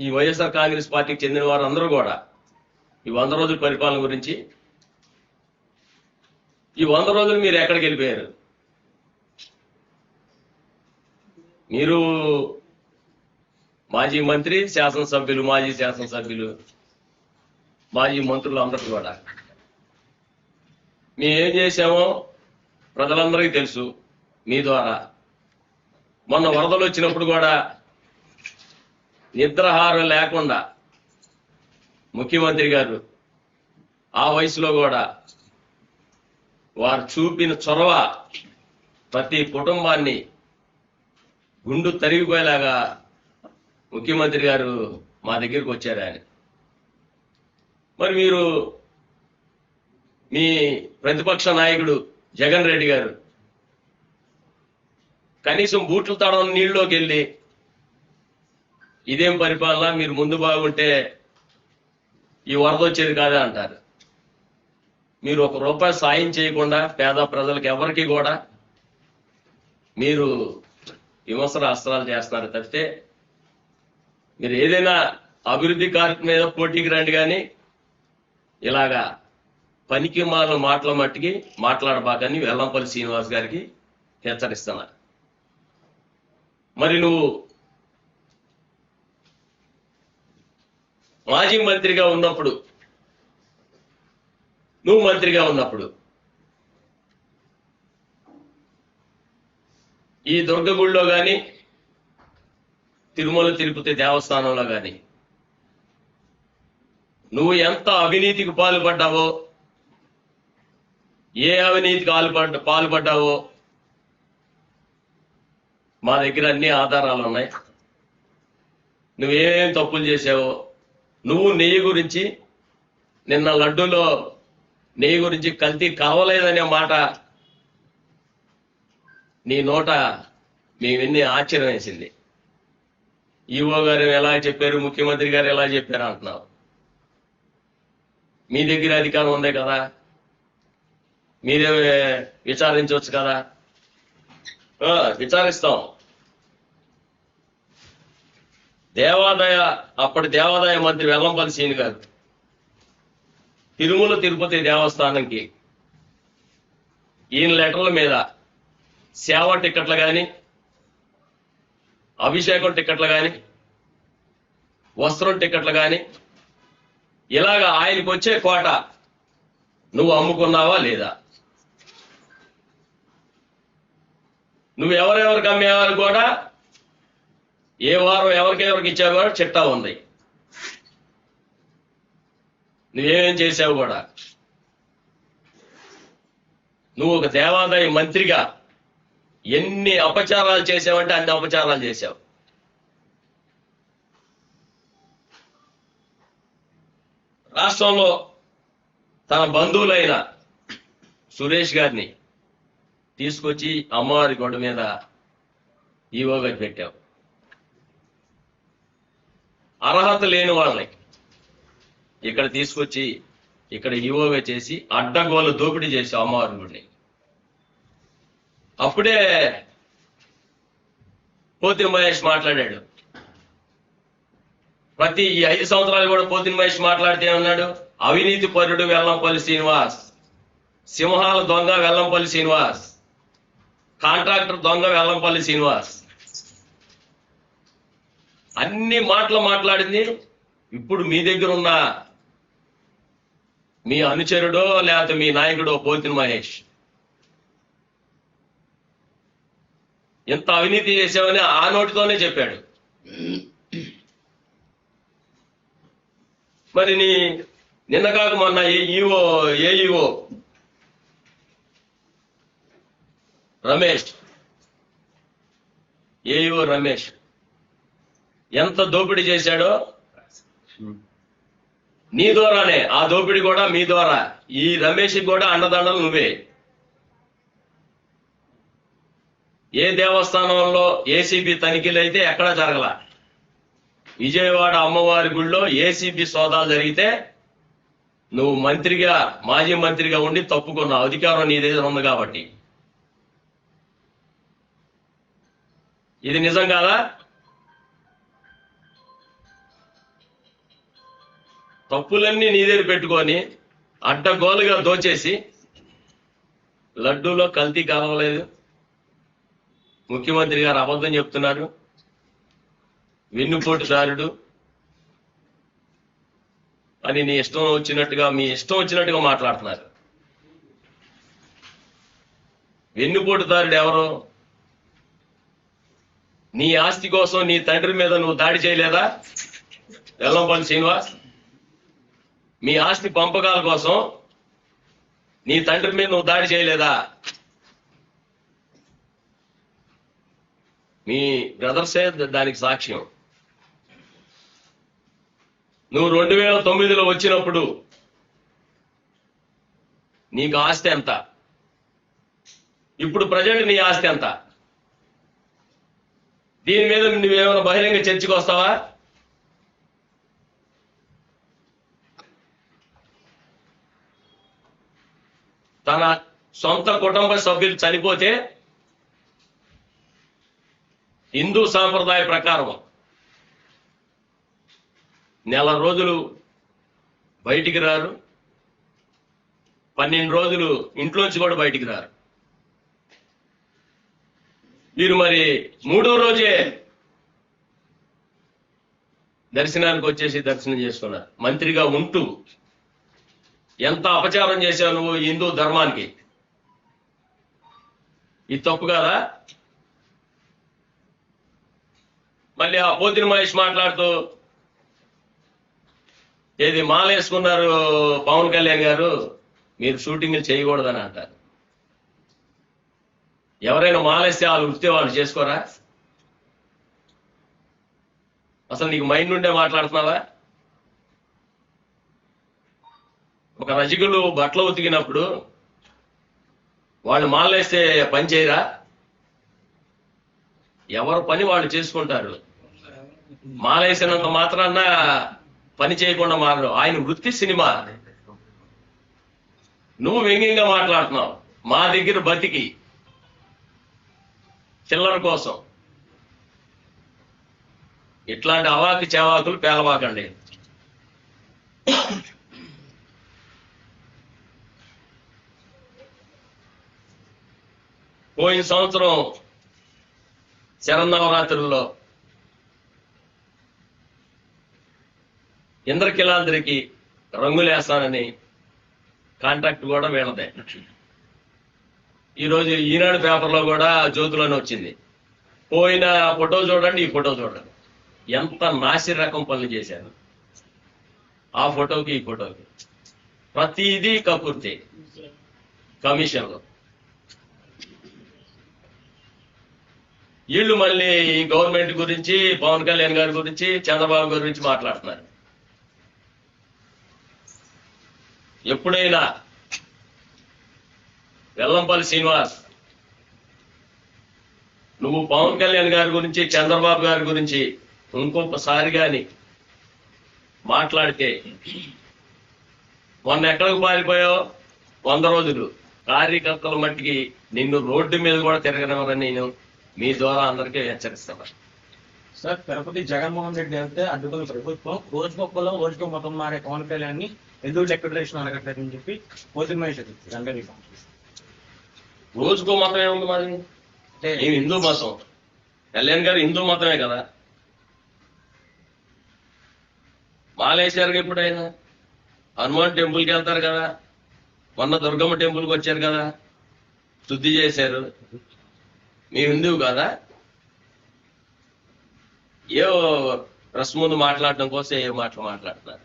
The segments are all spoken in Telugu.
ఈ వైఎస్ఆర్ కాంగ్రెస్ పార్టీకి చెందిన వారందరూ కూడా ఈ వంద రోజుల పరిపాలన గురించి ఈ వంద రోజులు మీరు ఎక్కడికి వెళ్ళిపోయారు? మీరు మాజీ మంత్రి శాసనసభ్యులు మాజీ శాసనసభ్యులు మాజీ మంత్రులు అందరూ కూడా. మేము చేసామో ప్రజలందరికీ తెలుసు మీ ద్వారా. మొన్న వరదలు వచ్చినప్పుడు కూడా నిద్రహారం లేకుండా ముఖ్యమంత్రి గారు ఆ వయసులో కూడా వారు చూపిన చొరవ ప్రతి కుటుంబాన్ని గుండు తరిగిపోయేలాగా ముఖ్యమంత్రి గారు మా దగ్గరికి వచ్చారు ఆయన. మరి మీరు మీ ప్రతిపక్ష నాయకుడు జగన్ రెడ్డి గారు కనీసం బూట్లు తడవని నీళ్ళలోకి వెళ్ళి ఇదేం పరిపాలన? మీరు ముందు బాగుంటే ఈ వరద వచ్చేది కాదా అంటారు. మీరు ఒక రూపాయి సాయం చేయకుండా పేద ప్రజలకు ఎవరికి కూడా మీరు విమర్శల అస్త్రాలు చేస్తున్నారు తప్పితే మీరు ఏదైనా అభివృద్ధి కార్యక్రమం మీద పోటీకి రండి కానీ ఇలాగా పనికి మాల మాటల మట్టికి మాట్లాడబాకని వెల్లంపల్లి శ్రీనివాస్ గారికి హెచ్చరిస్తున్నారు. మరి నువ్వు మాజీ మంత్రిగా ఉన్నప్పుడు. నువ్వు మంత్రిగా ఉన్నప్పుడు. ఈ దుర్గగుడిలో గాని తిరుమల తిరుపతి దేవస్థానంలో కానీ నువ్వు ఎంత అవినీతికి పాల్పడ్డావో ఏ అవినీతికి పాల్పడ్డ పాల్పడ్డావో మా దగ్గర అన్ని ఆధారాలు ఉన్నాయి. నువ్వేం తప్పులు చేసావో నువ్వు నెయ్యి గురించి నిన్న లడ్డూలో నెయ్యి గురించి కల్తీ కావలేదనే మాట నీ నోట మేమిన్ని ఆశ్చర్యం వేసింది. ఈవో గారు ఎలా చెప్పారు ముఖ్యమంత్రి గారు ఎలా చెప్పారు అంటున్నావు. మీ దగ్గర అధికారం ఉంది కదా. మీరే విచారించవచ్చు కదా. ఆ, విచారిస్తాం. దేవాదాయ అప్పటి దేవాదాయ మంత్రి వెల్లంపల్లి సీని గారు. తిరుమల తిరుపతి దేవస్థానంకి ఈయన లెటర్ల మీద సేవ టికెట్లు కానీ అభిషేకం టికెట్లు కానీ వస్త్రం టికెట్లు కానీ ఇలాగ ఆయనకు వచ్చే కోట నువ్వు అమ్ముకున్నావా లేదా? నువ్వు ఎవరెవరికి అమ్మేవారు కూడా ఏ వారం ఎవరికెవరికి ఇచ్చావు కూడా చిట్టా ఉంది నువ్వేమేం చేసావు కూడా? నువ్వు ఒక దేవాదాయ మంత్రిగా ఎన్ని అపచారాలు చేసావంటే అన్ని అపచారాలు చేశావు. రాష్ట్రంలో తన బంధువులైన సురేష్ గారిని తీసుకొచ్చి అమ్మవారి గొడ్డ మీద ఈవోగా పెట్టావు. అర్హత లేని వాళ్ళని ఇక్కడ తీసుకొచ్చి ఇక్కడ ఈవోగా చేసి అడ్డగోలు దోపిడీ చేసి అమ్మవారి అప్పుడే పోతి మహేష్ మాట్లాడాడు. ప్రతి ఈ ఐదు సంవత్సరాలు కూడా పోతిన మహేష్ మాట్లాడితే ఉన్నాడు అవినీతి పరుడు వెల్లంపల్లి శ్రీనివాస్. సింహాల దొంగ వెల్లంపల్లి శ్రీనివాస్. కాంట్రాక్టర్ దొంగ వెల్లంపల్లి శ్రీనివాస్. అన్ని మాటలు మాట్లాడింది ఇప్పుడు మీ దగ్గర ఉన్న మీ అనుచరుడో లేకపోతే మీ నాయకుడో పోతిన మహేష్. ఎంత అవినీతి చేసామని ఆ నోటితోనే చెప్పాడు. మరి నీ నిన్న కాక మొన్న A EO AEO Ramesh. AEO Ramesh. ఎంత దోపిడీ చేశాడో నీ ద్వారానే. ఆ దోపిడీ కూడా మీ ద్వారా. ఈ రమేష్ కూడా అండదండలు నువ్వే. ఏ దేవస్థానంలో ఏసీబీ తనిఖీలు అయితే ఎక్కడా జరగల. విజయవాడ అమ్మవారి గుళ్ళో ఏసీబీ సోదాలు జరిగితే నువ్వు మంత్రిగా మాజీ మంత్రిగా ఉండి తప్పుకున్నావు. అధికారం నీ దగ్గర ఉంది కాబట్టి. ఇది నిజం కాదా? తప్పులన్నీ నీ దగ్గర పెట్టుకొని అడ్డగోలుగా దోచేసి లడ్డూలో కల్తీ కలవలేదు ముఖ్యమంత్రి గారు అబద్ధం చెప్తున్నారు. వెన్నుపోటుదారుడు అని నీ ఇష్టం వచ్చినట్టుగా మీ ఇష్టం వచ్చినట్టుగా మాట్లాడుతున్నారు. వెన్నుపోటుదారుడు ఎవరు? నీ ఆస్తి కోసం నీ తండ్రి మీద నువ్వు దాడి చేయలేదా? ఎల్లంపల్లి శ్రీనివాస్? మీ ఆస్తి పంపకాల కోసం నీ తండ్రి మీద నువ్వు దాడి చేయలేదా? మీ బ్రదర్సే దానికి సాక్ష్యం. నువ్వు రెండు వేల తొమ్మిదిలో వచ్చినప్పుడు నీకు ఆస్తి ఎంత? ఇప్పుడు ప్రజెంట్ నీ ఆస్తి ఎంత? దీని మీద నువ్వేమైనా బహిరంగ చర్చకు వస్తావా? తన సొంత కుటుంబ సభ్యులు చనిపోతే హిందూ సాంప్రదాయ ప్రకారం నెల రోజులు బయటికి రారు పన్నెండు రోజులు ఇంట్లోంచి కూడా బయటికి రారు. వీరు మరి మూడో రోజే దర్శనానికి వచ్చేసి దర్శనం చేసుకున్నారు. మంత్రిగా ఉంటూ ఎంత అపచారం చేశావు నువ్వు హిందూ ధర్మానికి? ఇది తప్పు కదా? మళ్ళీ ఆ పోతిన మహేష్ మాట్లాడుతూ ఏది మాల వేసుకున్నారు పవన్ కళ్యాణ్ గారు మీరు షూటింగ్లు చేయకూడదని అంటారు. ఎవరైనా మాలేస్తే వాళ్ళు వృత్తి వాళ్ళు చేసుకోరా? అసలు నీకు మైండ్ నుండే మాట్లాడుతున్నావా? ఒక రజకులు బట్టలు ఉతికినప్పుడు వాళ్ళు మాలేస్తే పని చేయరా? ఎవరు పని వాళ్ళు చేసుకుంటారు? మాలేసినంత మాత్రాన పని చేయకుండా మారడు ఆయన వృత్తి సినిమా. నువ్వు వ్యంగ్యంగా మాట్లాడుతున్నావు. మా దగ్గర బతికి. చిల్లర కోసం. ఇట్లాంటి అవాకి చెవాకులు పేలవాకండి. పోయిన సంవత్సరం శరన్నవరాత్రుల్లో ఇంద్రకిలాంధ్రికి రంగులేస్తానని కాంట్రాక్ట్ కూడా వీళ్ళదే. ఈరోజు ఈనాడు పేపర్లో కూడా జ్యోతిలోనే వచ్చింది. పోయిన ఫోటో చూడండి ఈ ఫోటో చూడండి. ఎంత నాసి రకం పనులు చేశారు. ఆ ఫోటోకి ఈ ఫోటోకి. ప్రతిదీ కపూర్తి. కమిషన్లో. వీళ్ళు మళ్ళీ ఈ గవర్నమెంట్ గురించి పవన్ కళ్యాణ్ గారి గురించి చంద్రబాబు గురించి మాట్లాడుతున్నారు. ఎప్పుడైనా వెల్లంపల్లి శ్రీనివాస్ నువ్వు పవన్ కళ్యాణ్ గారి గురించి చంద్రబాబు గారి గురించి ఇంకొకసారి కానీ మాట్లాడితే మొన్న ఎక్కడికి పారిపోయావు? వంద రోజులు. కార్యకర్తల మట్టికి నిన్ను రోడ్డు మీద కూడా తిరగనివ్వరని నేను. మీ ద్వారా అందరికీ హెచ్చరిస్తాను సార్ తిరుపతి జగన్మోహన్ రెడ్డి వెళ్తే అడ్డుకున్న ప్రభుత్వం రోజుకొక్కలో రోజుకో మతం మారే పవన్ కళ్యాణ్ ఎందుకు డెక్లరేషన్ అడగట్లేదని చెప్పి పోతిన మహేష్ అందరికీ రోజుకో మతం ఏముంది మరి అంటే హిందూ మతం? కళ్యాణ్ గారు హిందూ మతమే కదా. మాలేశ్వర్ ఎప్పుడైనా? హనుమాన్ టెంపుల్కి వెళ్తారు కదా. మొన్న దుర్గమ్మ టెంపుల్కి వచ్చారు కదా. శుద్ధి చేశారు. మీ హిందువు కదా? ఏవో ప్రెస్ ముందు మాట్లాడడం కోసం ఏ మాటలు మాట్లాడుతున్నారు?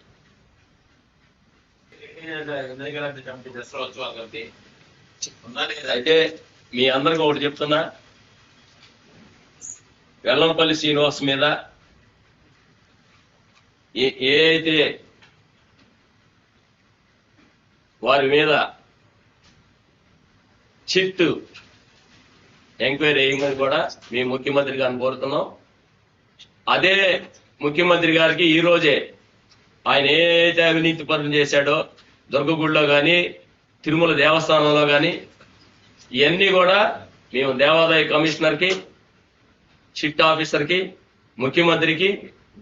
అయితే మీ అందరికి ఒకటి చెప్తున్నా. వెల్లంపల్లి శ్రీనివాస్ మీద ఏ ఏ అయితే వారి మీద చిట్టు ఎంక్వైరీ వేయమని కూడా మీ ముఖ్యమంత్రి గారిని కోరుతున్నాం. అదే ముఖ్యమంత్రి గారికి ఈ రోజే ఆయన ఏదైతే అవినీతి పనులు చేశాడో దుర్గగుడిలో కానీ తిరుమల దేవస్థానంలో కానీ ఇవన్నీ కూడా మేము దేవాదాయ కమిషనర్కి చిట్ ఆఫీసర్కి ముఖ్యమంత్రికి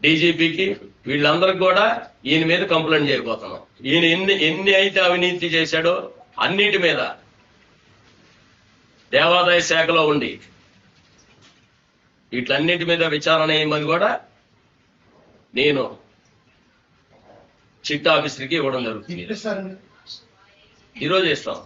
డీజీపీకి వీళ్ళందరికి కూడా ఈయన మీద కంప్లైంట్ చేయబోతున్నాం. ఈయన ఎన్ని ఎన్ని అయితే అవినీతి చేశాడో అన్నిటి మీద దేవాదాయ శాఖలో ఉండి వీటన్నిటి మీద విచారణ చేయమని కూడా నేను చిట్ ఆఫీసర్కి ఇవ్వడం జరుగుతుంది. ఈరోజు ఇస్తాం